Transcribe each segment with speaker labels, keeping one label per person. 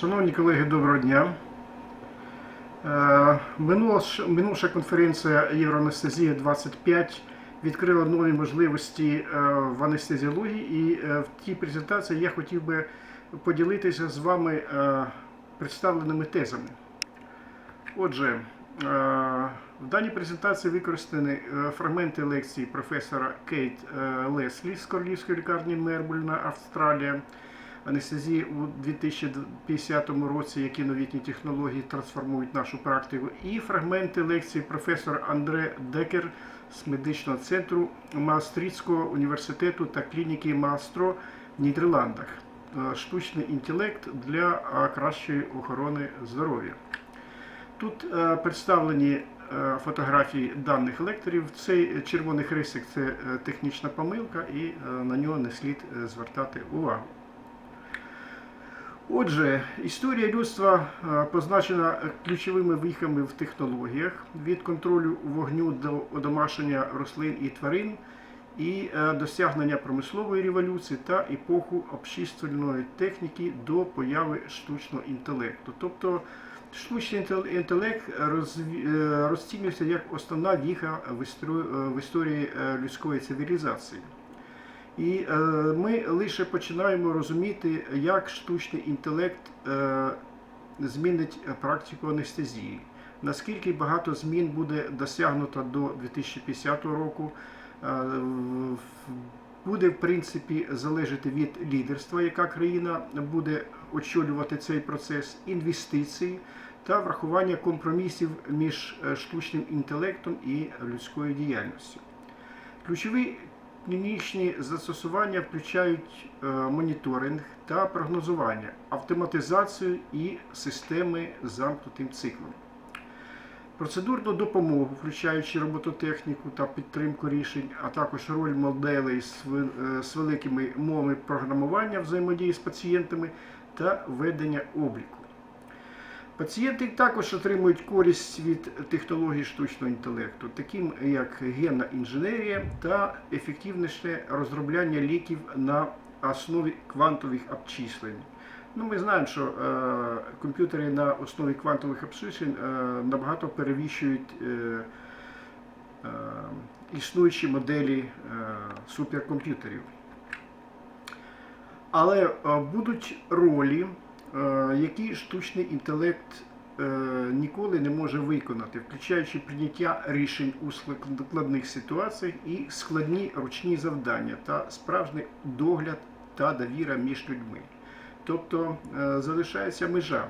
Speaker 1: Шановні колеги, доброго дня. Е, Минувша конференція Євроанестезія 25 відкрила нові можливості е, в анестезіології, і е, в тій презентації я хотів би поділитися з вами представленими тезами. Отже, в даній презентації використані фрагменти лекції професора Кейт Леслі з Королівської лікарні Мербульна, Австралія. Анестезії у 2050 році, які новітні технології трансформують нашу практику, і фрагменти лекції професора Андре Декер з медичного центру Маастрітського університету та клініки Маастро в Нідерландах. Е, Штучний інтелект для кращої охорони здоров'я. Тут е, представлені е, фотографії даних лекторів. Цей червоний хрестик це технічна помилка, і на нього не слід звертати увагу. Отже, історія людства е, позначена ключовими вихами в технологіях від контролю вогню до одомашення рослин і тварин і е, досягнення промислової революції та епоху общественної техніки до появи штучного інтелекту. Тобто штучний інтелект е, розцінюється як основна віха в історі- в історії людської цивілізації. І е, ми лише починаємо розуміти, як штучний інтелект е, змінить практику анестезії. Наскільки багато змін буде досягнуто до 2050 року, е, буде в принципі залежати від лідерства, яка країна буде очолювати цей процес, інвестицій та врахування компромісів між е, штучним інтелектом і людською діяльністю. Ключові клінічні застосування включають е, моніторинг та прогнозування, автоматизацію і системи з замкнутим циклом. Процедурну допомогу, включаючи робототехніку та підтримку рішень, а також роль моделей з е, з великими мовами програмування взаємодії з пацієнтами та ведення обліку. Пацієнти також отримують користь від технологій штучного інтелекту, таким як генна інженерія та ефективніше розробляння ліків на основі квантових обчислень. Ну, ми знаємо, що е, комп'ютери на основі квантових обчислень е, набагато перевищують е, е, існуючі моделі е, суперкомп'ютерів. Але е, будуть ролі, е, які штучний інтелект е, ніколи не може виконати, включаючи прийняття рішень у складних ситуаціях і складні ручні завдання та справжній догляд та довіра між людьми. Тобто е, залишається межа.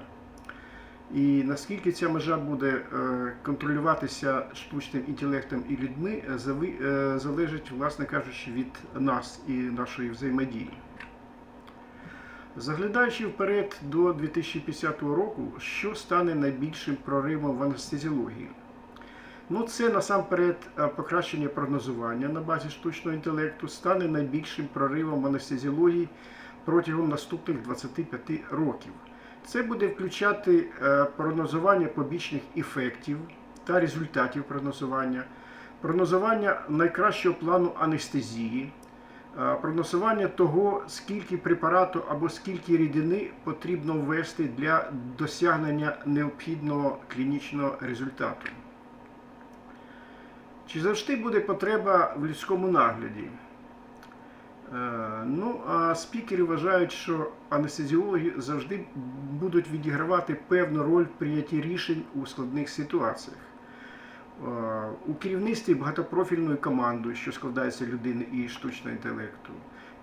Speaker 1: І наскільки ця межа буде контролюватися штучним інтелектом і людьми, залежить, власне кажучи, від нас і нашої взаємодії. Заглядаючи вперед до 2050 року, що стане найбільшим проривом в анестезіології? Ну, це насамперед е, покращення прогнозування на базі штучного інтелекту стане найбільшим проривом анестезіології протягом наступних 25 років. Це буде включати е, прогнозування побічних ефектів та результатів прогнозування, прогнозування найкращого плану анестезії, прогнозування того, скільки препарату або скільки рідини потрібно ввести для досягнення необхідного клінічного результату. Чи завжди буде потреба в людському нагляді? Е, Ну, а спікери вважають, що анестезіологи завжди будуть відігравати певну роль в прийнятті рішень у складних ситуаціях. Е, У керівництві багатопрофільною командою, що складається людини і штучного інтелекту,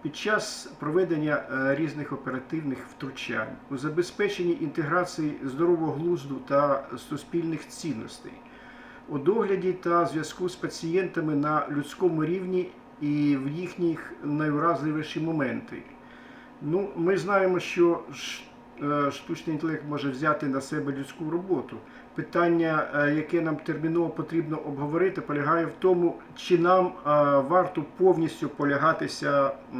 Speaker 1: під час проведення е, різних оперативних втручань, у забезпеченні інтеграції здорового глузду та суспільних цінностей, у догляді та зв'язку з пацієнтами на людському рівні і в їхніх найуразливіші моменти. Ну, ми знаємо, що штучний інтелект може взяти на себе людську роботу. Питання, е, яке нам терміново потрібно обговорити, полягає в тому, чи нам е, варто повністю полягатися е,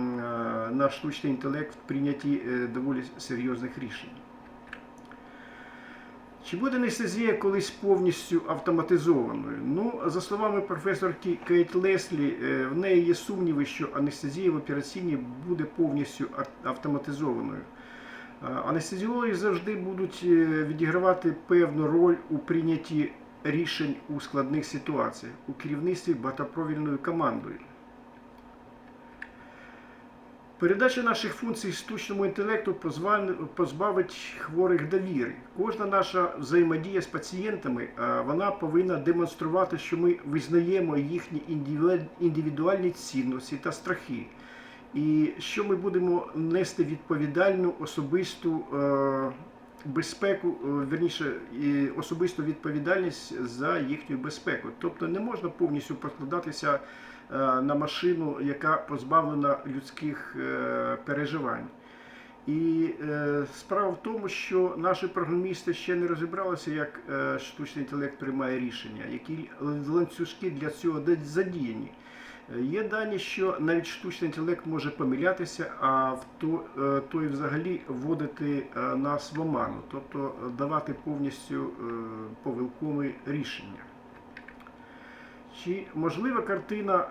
Speaker 1: на штучний інтелект в прийнятті е, доволі серйозних рішень. Чи буде анестезія колись повністю автоматизованою? Ну, за словами професорки Кейт Леслі, е, в неї є сумніви, що анестезія в операційній буде повністю автоматизованою. Е, Анестезіологи завжди будуть е, відігравати певну роль у прийнятті рішень у складних ситуаціях у керівництві багатопровільною командою. Передача наших функцій штучному інтелекту позбавить хворих довіри. Кожна наша взаємодія з пацієнтами е, вона повинна демонструвати, що ми визнаємо їхні індивідуальні цінності та страхи, і що ми будемо нести відповідальну особисту е, безпеку, е, верніше, особисту відповідальність за їхню безпеку. Тобто не можна повністю покладатися е, на машину, яка позбавлена людських переживань. І е, справа в тому, що наші програмісти ще не розібралися, як е, штучний інтелект приймає рішення, які ланцюжки для цього задіяні. Е, Є дані, що навіть штучний інтелект може помилятися, а в то, е, той взагалі вводити е, нас в оману, тобто давати повністю повилкові рішення. Чи можлива картина,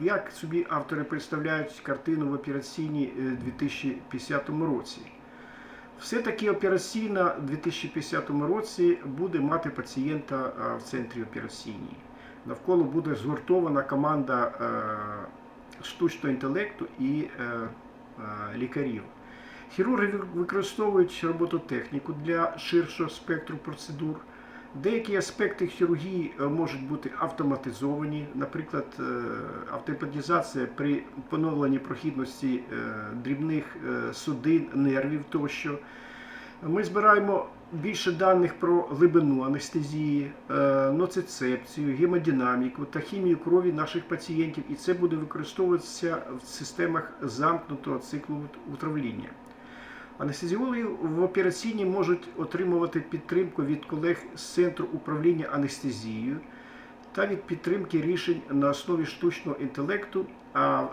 Speaker 1: як собі автори представляють картину в операційній е, 2050 році? Все-таки операційна в 2050 році буде мати пацієнта в центрі операційній. Навколо буде згуртована команда е, штучного інтелекту і е, е, лікарів. Хірурги використовують робототехніку для ширшого спектру процедур. Деякі аспекти хірургії можуть бути автоматизовані, наприклад, автоматизація при поновленні прохідності дрібних судин, нервів тощо. Ми збираємо більше даних про глибину анестезії, е, ноцицепцію, гемодинаміку та хімію крові наших пацієнтів, і це буде використовуватися в системах замкнутого циклу управління. Анестезіологи в операційній можуть отримувати підтримку від колег з центру управління анестезією та від підтримки рішень на основі штучного інтелекту,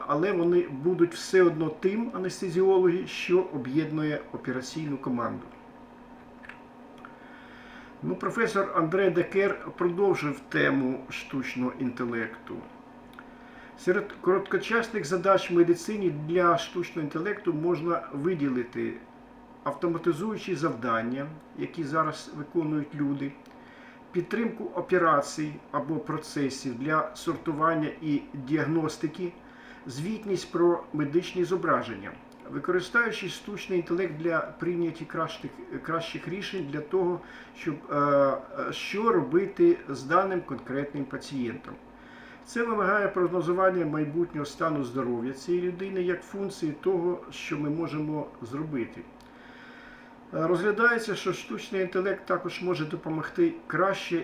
Speaker 1: але вони будуть все одно тим анестезіологи, що об'єднує операційну команду. Ну, професор Андре Декер продовжив тему штучного інтелекту. Серед короткочасних задач в медицині для штучного інтелекту можна виділити автоматизуючі завдання, які зараз виконують люди, підтримку операцій або процесів для сортування і діагностики, звітність про медичні зображення, використовуючи штучний інтелект для прийняття кращих, кращих рішень для того, щоб е, е, що робити з даним конкретним пацієнтом. Це вимагає прогнозування майбутнього стану здоров'я цієї людини як функції того, що ми можемо зробити. Е, Розглядається, що штучний інтелект також може допомогти краще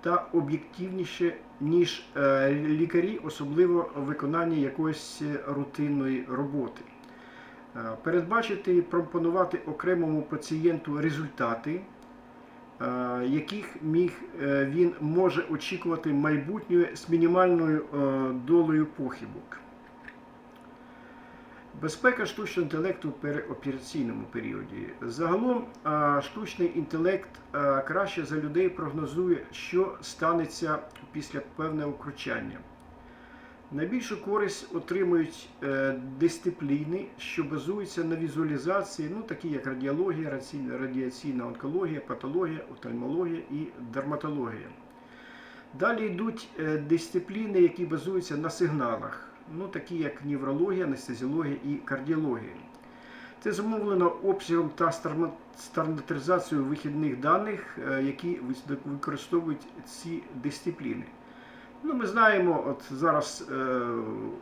Speaker 1: та об'єктивніше, ніж лікарі, особливо в виконанні якоїсь рутинної роботи. Е, Передбачити і пропонувати окремому пацієнту результати, е, яких міг е, він може очікувати майбутнє з мінімальною долею похибок. Безпека штучного інтелекту в переопераційному періоді. Загалом штучний інтелект краще за людей прогнозує, що станеться після певного втручання. Найбільшу користь отримують е, дисципліни, що базуються на візуалізації, ну такі як радіологія, радіаційна онкологія, патологія, офтальмологія і дерматологія. Далі йдуть е, дисципліни, які базуються на сигналах, ну такі як неврологія, анестезіологія і кардіологія. Це зумовлено обсягом та стандартизацією вихідних даних, е, які використовують ці дисципліни. Ну, ми знаємо, от зараз е,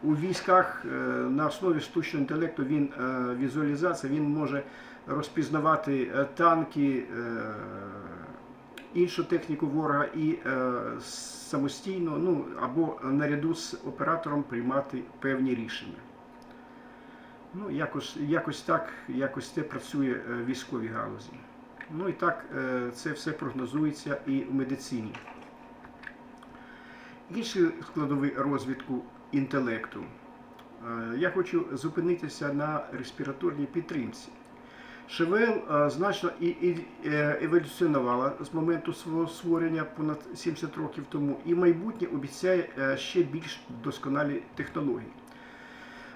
Speaker 1: у військах е, на основі штучного інтелекту він е, візуалізація, він може розпізнавати е, танки, е, іншу техніку ворога і е, самостійно, ну або наряду з оператором приймати певні рішення. Ну, якось, якось так, якось це працює е, в військовій галузі. Ну і так е, це все прогнозується і в медицині. Інші складові розвитку інтелекту. Е, Я хочу зупинитися на респіраторній підтримці. ШВЛ е, значно і, е, еволюціонувала з моменту свого створення понад 70 років тому, і майбутнє обіцяє ще більш досконалі технології.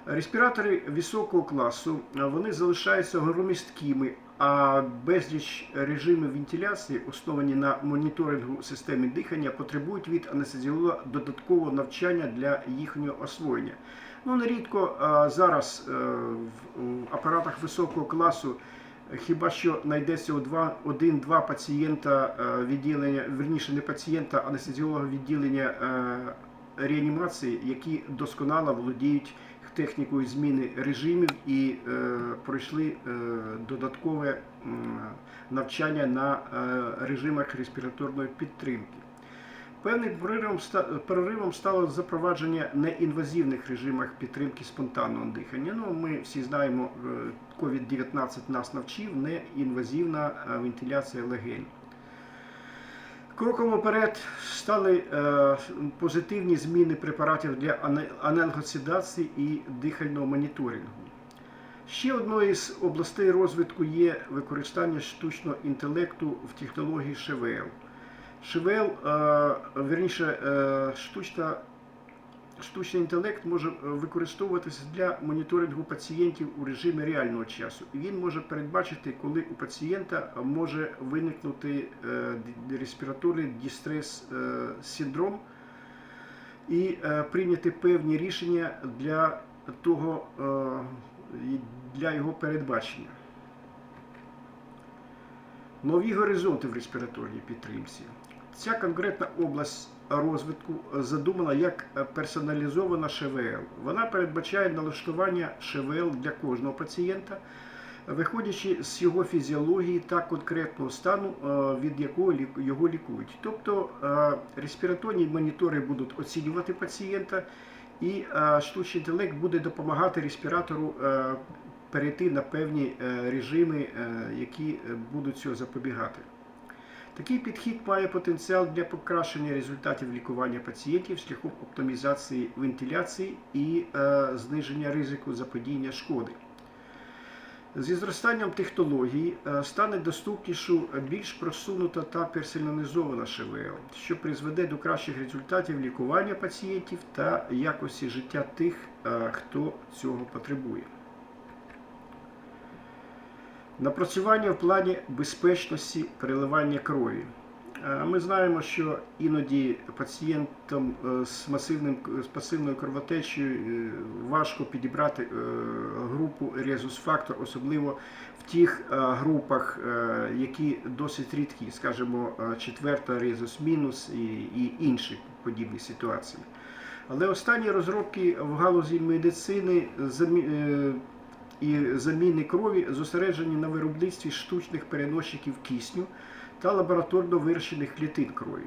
Speaker 1: Респіратори високого класу вони залишаються громісткими, а безліч режимів вентиляції, основані на моніторингу системи дихання, потребують від анестезіолога додаткового навчання для їхнього освоєння. Ну, нерідко е, зараз е, в апаратах високого класу хіба що знайдеться два- один-два пацієнта е, відділення, верніше не пацієнта, а анестезіолога відділення реанімації, які досконало володіють технікою зміни режимів і е, пройшли е, додаткове навчання на е, режимах респіраторної підтримки. Певним проривом, ста- проривом стало запровадження неінвазивних режимах підтримки спонтанного дихання. Ну, ми всі знаємо, е, COVID-19 нас навчив неінвазивна вентиляція легень. Кроком уперед стали е, позитивні зміни препаратів для анальгоцидації і дихального моніторингу. Ще одною з областей розвитку є використання штучного інтелекту в технології ШВЛ. ШВЛ, е, верніше, е, штучна, штучний інтелект може е, використовуватися для моніторингу пацієнтів у режимі реального часу. Він може передбачити, коли у пацієнта може виникнути е, респіраторний дістрес е, синдром і е, прийняти певні рішення для того, е, для його передбачення. Нові горизонти в респіраторній підтримці. Ця конкретна область розвитку задумана як персоналізована ШВЛ. Вона передбачає налаштування ШВЛ для кожного пацієнта, виходячи з його фізіології та конкретного стану, е, від якого його лікують. Тобто е, респіраторні монітори будуть оцінювати пацієнта, і е, штучний інтелект буде допомагати респіратору перейти на певні режими, які будуть цього запобігати. Такий підхід має потенціал для покращення результатів лікування пацієнтів шляхом оптимізації вентиляції і е, зниження ризику заподіяння шкоди. Зі зростанням технологій е, стане доступнішу більш просунута та персоналізована ШВЛ, що призведе до кращих результатів лікування пацієнтів та якості життя тих, е, хто цього потребує. Напрацювання в плані безпечності переливання крові. Ми знаємо, що іноді пацієнтам е, з, масивним, з пасивною кровотечею е, важко підібрати е, групу резус-фактор, особливо в тих групах, які досить рідкі, скажімо, четверта резус мінус і, інші подібні ситуації. Але останні розробки в галузі медицини і заміни крові зосереджені на виробництві штучних переносчиків кисню та лабораторно вирощених клітин крові.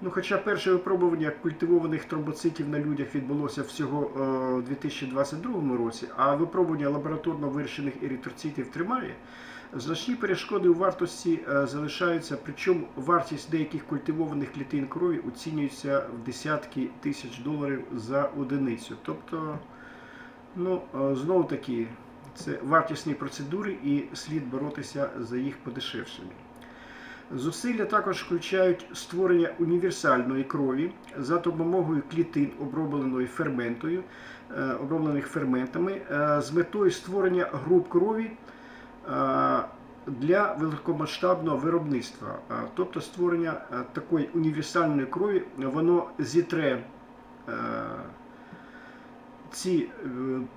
Speaker 1: Ну, хоча перше випробування культивованих тромбоцитів на людях відбулося всього е, у 2022 році, а випробування лабораторно вирощених еритроцитів тримає, значні перешкоди у вартості е, залишаються, причому вартість деяких культивованих клітин крові оцінюється в десятки тисяч доларів за одиницю. Тобто, ну, е, знову таки, це вартісні процедури і слід боротися за їх подешевшення. Зусилля також включають створення універсальної крові за допомогою клітин, обробленої ферментою, е, оброблених ферментами, е, з метою створення груп крові для великомасштабного виробництва, тобто створення такої універсальної крові, воно зітре ці е,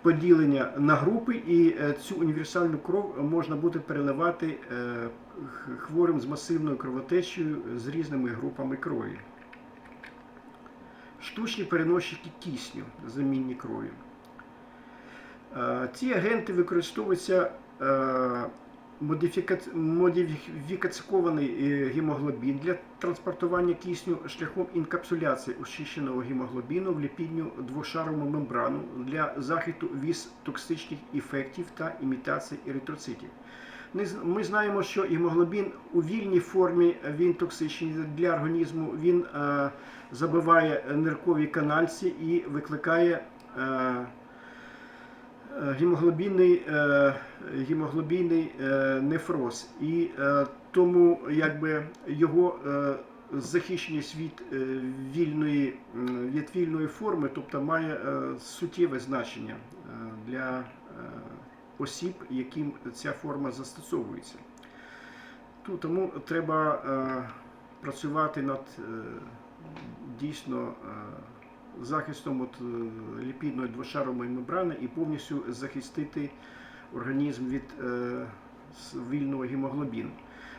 Speaker 1: поділення на групи, і е, цю універсальну кров можна буде переливати е, хворим з масивною кровотечею з різними групами крові. Штучні переносчики кисню, замінні крові. Ці агенти використовуються модифікаційований е, гемоглобін для транспортування кисню шляхом інкапсуляції очищеного гемоглобіну в ліпідню двошарову мембрану для захисту від токсичних ефектів та імітації еритроцитів. Ми знаємо, що гемоглобін у вільній формі він токсичний для організму, він е, забиває ниркові канальці і викликає е, гемоглобінний, е, гемоглобінний е, нефроз. І е, тому якби його е, захищеність від е, вільної, від вільної форми, тобто має е, суттєве значення е, для е, осіб, яким ця форма застосовується. Тому треба е, працювати над е, дійсно е, захистом от, е, ліпідної двошарової мембрани і повністю захистити організм від е, вільного гемоглобіну.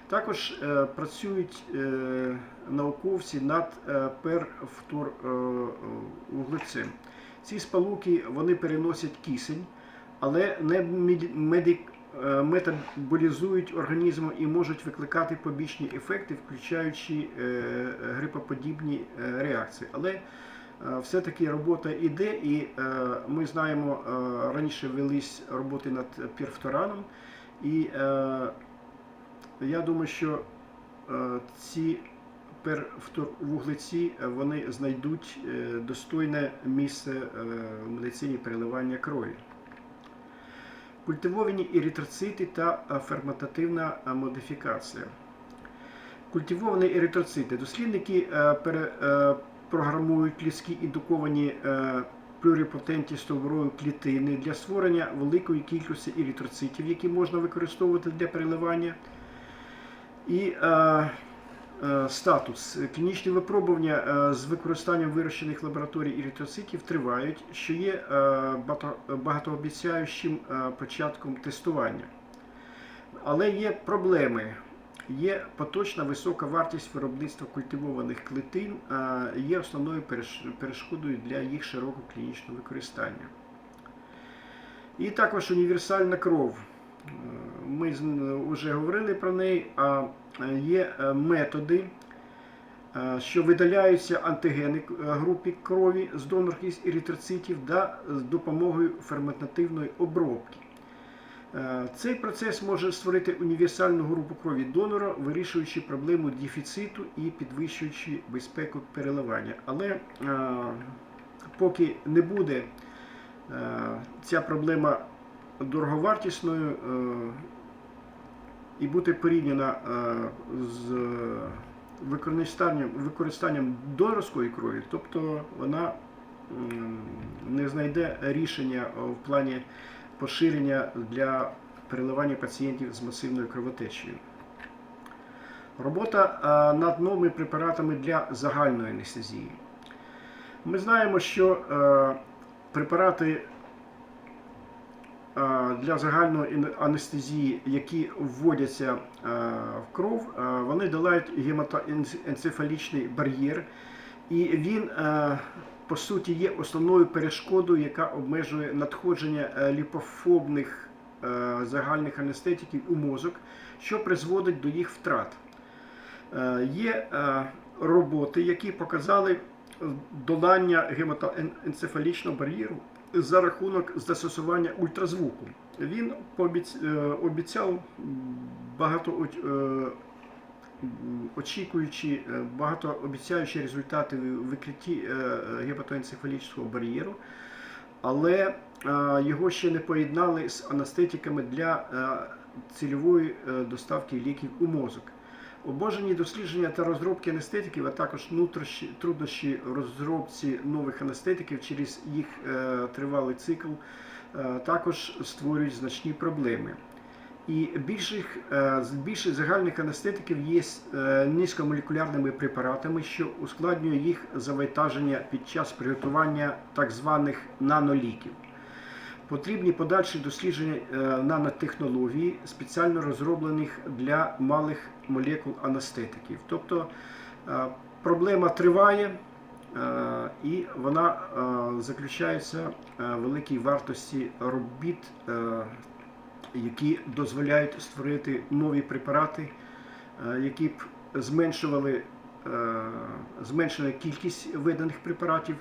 Speaker 1: Також е, працюють е, науковці над е, перфторвуглецем. Ці сполуки вони переносять кисень, але не медик- е, метаболізують організм і можуть викликати побічні ефекти, включаючи е, грипоподібні е, реакції. Але е, все-таки робота йде, і е, ми знаємо, е, раніше велись роботи над перфтораном, і е, я думаю, що е, ці е, вони знайдуть е, достойне місце е, в медицині переливання крові. Культивовані еритроцити та е, ферментативна е, модифікація. Культивовані еритроцити. Дослідники е, пере- е, програмують людські індуковані е, плюрипотентні стовбурові клітини для створення великої кількості еритроцитів, які можна використовувати для переливання. І е, е, статус. Клінічні випробування е, з використанням вирощених лабораторій еритроцитів тривають, що є е, багато- багатообіцяючим е, початком тестування. Але є проблеми. Є поточна висока вартість виробництва культивованих клітин, є основною перешкодою для їх широкого клінічного використання. І також універсальна кров. Ми вже говорили про неї, а е, є е, методи, е, що видаляються антигени групі крові з донорських еритроцитів да, з допомогою ферментативної обробки. Е, Цей процес може створити універсальну групу крові донора, вирішуючи проблему дефіциту і підвищуючи безпеку переливання. Але е, поки не буде е, ця проблема дороговартісною і бути порівняна з використанням, використанням донорської крові, тобто вона не знайде рішення в плані поширення для переливання пацієнтів з масивною кровотечею. Робота над новими препаратами для загальної анестезії. Ми знаємо, що е, препарати для загальної анестезії, які вводяться е, в кров, е, вони долають гематоенцефалічний бар'єр, і він по суті є основною перешкодою, яка обмежує надходження е, ліпофобних е, загальних анестетиків у мозок, що призводить до їх втрат. Е, Є роботи, які показали долання гематоенцефалічного бар'єру за рахунок застосування ультразвуку. Він обіцяв багато очікуючи е, багатообіцяючі результати в викритті е, е, гепатоенцефалічного бар'єру, але його ще не поєднали з анестетиками для цільової доставки ліків у мозок. Обожені дослідження та розробки анестетиків, а також внутрішні труднощі розробці нових анестетиків через їх тривалий цикл також створюють значні проблеми. І більших, е, більшість загальних анестетиків є е, низькомолекулярними препаратами, що ускладнює їх завантаження під час приготування так званих наноліків. Потрібні подальші дослідження е, нанотехнології, спеціально розроблених для малих молекул анестетиків. Тобто проблема триває і вона заключається в великій вартості робіт, які дозволяють створити нові препарати, е, які б зменшували е, зменшили кількість виданих препаратів,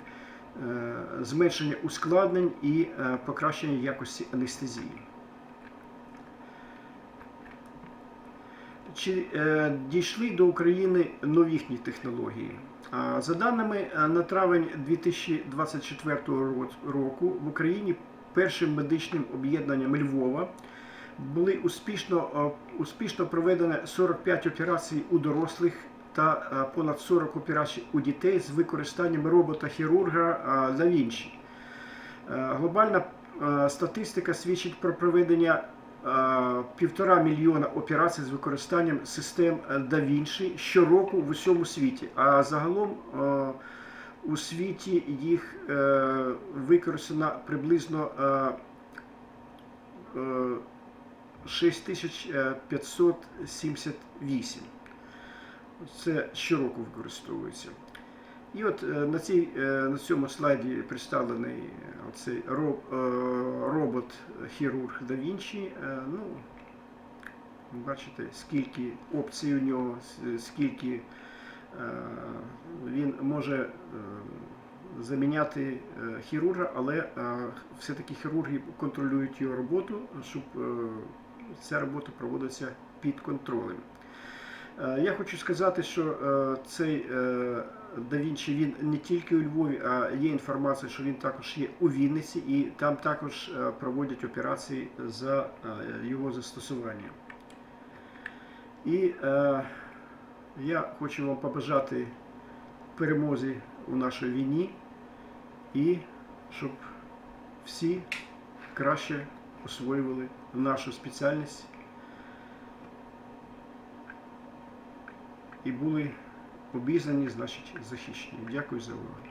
Speaker 1: е, зменшення ускладнень і покращення якості анестезії. Чи дійшли до України новітні технології? За даними на травень 2024 року в Україні першим медичним об'єднанням Львова були успішно, е, успішно проведено 45 операцій у дорослих та е, понад 40 операцій у дітей з використанням робота-хірурга Da Vinci. Е, Глобальна е, статистика свідчить про проведення півтора мільйона операцій з використанням систем Da Vinci щороку в усьому світі. А загалом у світі їх використано приблизно 6578. Це щороку використовується. І от е, на, цій, е, на цьому слайді представлений цей робот-хірург Vinci. Е, Ну, бачите, скільки опцій у нього, скільки е, він може е, заміняти е, хірурга, але е, все-таки хірурги контролюють його роботу, щоб е, ця робота проводиться під контролем. Е, Я хочу сказати, що е, цей е, Da він не тільки у Львові, а є інформація, що він також є у Вінниці, і там також проводять операції за його застосуванням. І я хочу вам побажати перемозі у нашій війні і щоб всі краще освоювали нашу спеціальність і були обізнані, значить захищені. Дякую за увагу.